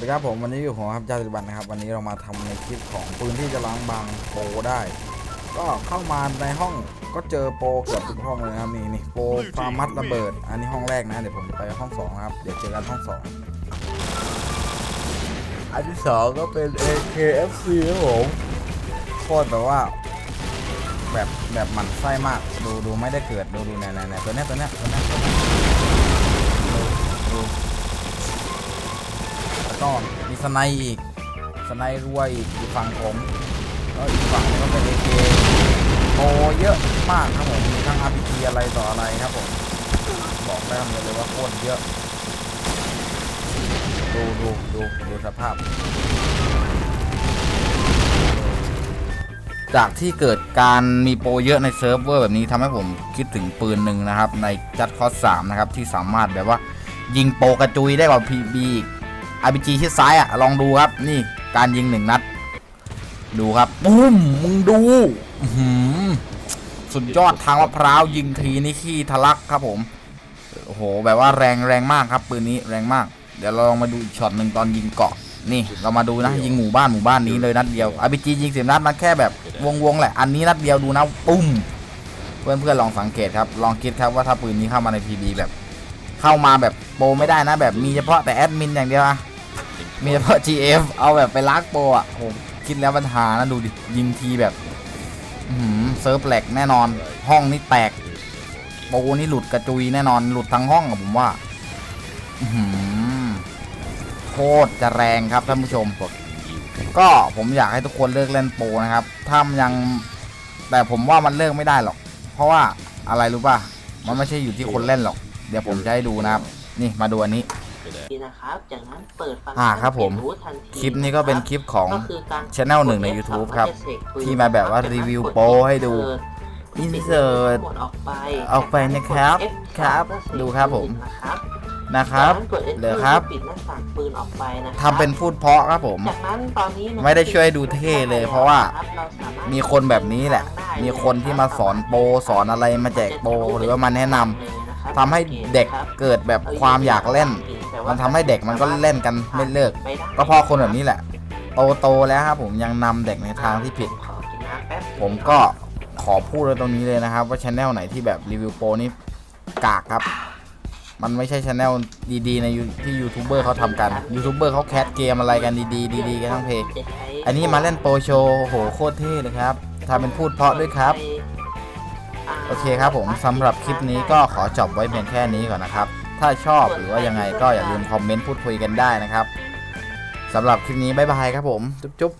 วัสดีครับผมวันนี้อยู่ผมครับจ้าตุบันนะครับ วันนี้เรามาทำในคลิปของปืนที่จะล้างบางโปรได้ ก็เข้ามาในห้องก็เจอโปรเกือบทุกห้องเลยนะครับนี่นี่โปรฟาร์มัสระเบิด อันนี้ห้องแรกนะ เดี๋ยวผมไปห้องสองครับ เดี๋ยวเจอกันห้องสองอันที่สองก็เป็น AKFC ครับผมโคตรแบบว่า แบบแบบหมันไส้มากดูดูไม่ได้เกิดดูดูไหนไหนตัวเนี้ยตัวเนี้ยตัวเนี้ยตัวเนี้ย ก็มีสไนอีกสไนรัวอีกอยู่ฝั่งผมแล้วอีกฝั่งก็เป็นเอเโตเยอะมากครับผมมีทั้ง RPG อะไรต่ออะไรครับผมบอกได้คำเดียวเลยว่าโคตรเยอะ ดูดูดูดูสภาพ จากที่เกิดการมีโปรเยอะในเซิร์ฟเวอร์แบบนี้ทำให้ผมคิดถึงปืนหนึ่งนะครับ ในจัดคอส3นะครับ ที่สามารถแบบว่ายิงโปรกระจุยได้กว่า PB อีก RPG ที่ซ้ายอะ ลองดูครับนี่การยิงหนึ่งนัด ดูครับปุ้มมึงดูหือสุดยอดทางมะพร้าวยิงทีนี่ขี้ทะลักครับผมโอ้โหแบบว่าแรงแรงมากครับปืนนี้แรงมาก เดี๋ยวเราลองมาดูช็อตหนึ่งตอนยิงเกาะนี่เรามาดูนะยิงหมู่บ้านหมู่บ้านนี้เลยนัดเดียว RPG ยิงสิบนัดมันแค่แบบวงๆแหละอันนี้นัดเดียวดูนะปุ้ม เพื่อนเพื่อนๆลองสังเกตครับ ลองคิดครับว่าถ้าปืนนี้เข้ามาใน PB แบบ เข้ามาแบบโปรไม่ได้นะ แบบมีเฉพาะแต่แอดมินอย่างเดียวอะ มีเฉพาะ GF เอาแบบไปลักโปรอะผมคิดแล้วปัญหานะดูดิยิงทีแบบเซิร์ฟแหลกแน่นอน ห้องนี้แตกโปนี่หลุดกระจุยแน่นอนหลุดทั้งห้องอะผมว่าโคตรจะแรงครับท่านผู้ชม ก็ผมอยากให้ทุกคนเลิกเล่นโปนะครับ ถ้ามันยัง แต่ผมว่ามันเลิกไม่ได้หรอก เพราะว่าอะไรรู้ป่ะ มันไม่ใช่อยู่ที่คนเล่นหรอก เดี๋ยวผมจะให้ดูนะครับ นี่มาดูอันนี้ นะครับ จากนั้นเปิดฟังก์อ่าชันครับผม เปลี่ยนรูททันทีคลิปนี้ก็เป็นคลิปของ ก็คือการ channel หนึ่งในกด YouTube F ครับสามารถจะเสกปืนที่มาแบบว่ารีวิวโปรให้ดูปิ Insert ทั้งหมดออกไปออกไปนะครับกด F ครับเพื่อเสกดูครับผมนะครับนะครับจากนั้นกด F เหลือครับปิดหน้าต่างปืนออกไปนะคทำรับเป็นพูดเพราะครับผม จากนั้นตอนนี้นไม่ได้ช่วยดูเท่เลยเพราะว่าคบเรสามารถมีคนแบบนี้แหละ มีคนที่มาสอนโปรสอนอะไรมาแจกโปรหรือว่ามาแนะนำทำให้เด็กเกิดแบบความอยากเล่น มันทำให้เด็กมันก็เล่นกันไม่เลิก ก็เพราะคนแบบนี้แหละ โตโตๆแล้วครับผมยังนำเด็กในทางที่ผิดขอกินน้ำแป๊บผมก็ขอพูดไว้ตรงนี้เลยนะครับ ว่าชแนลไหนที่แบบรีวิวโปรนี่กากครับ มันไม่ใช่ชแนลดีๆ ในยูที่ยูทูบเบอร์เขาทำกันยูทูบเบอร์เขาแคสเกมอะไรกันดีๆ ดีๆกันทั้งเพลงอันนี้มาเล่นโปรโชว์โอ้โหโคตรเท่เลยครับทำเป็นพูดเพราะด้วยครับ โอเคครับผมสำหรับคลิปนี้ก็ขอจบไว้เพียงแค่นี้ก่อนนะครับ ถ้าชอบหรือว่ายังไงก็อย่าลืมคอมเมนต์พูดคุยกันได้นะครับสำหรับคลิปนี้บ๊ายบายครับผม จุ๊บ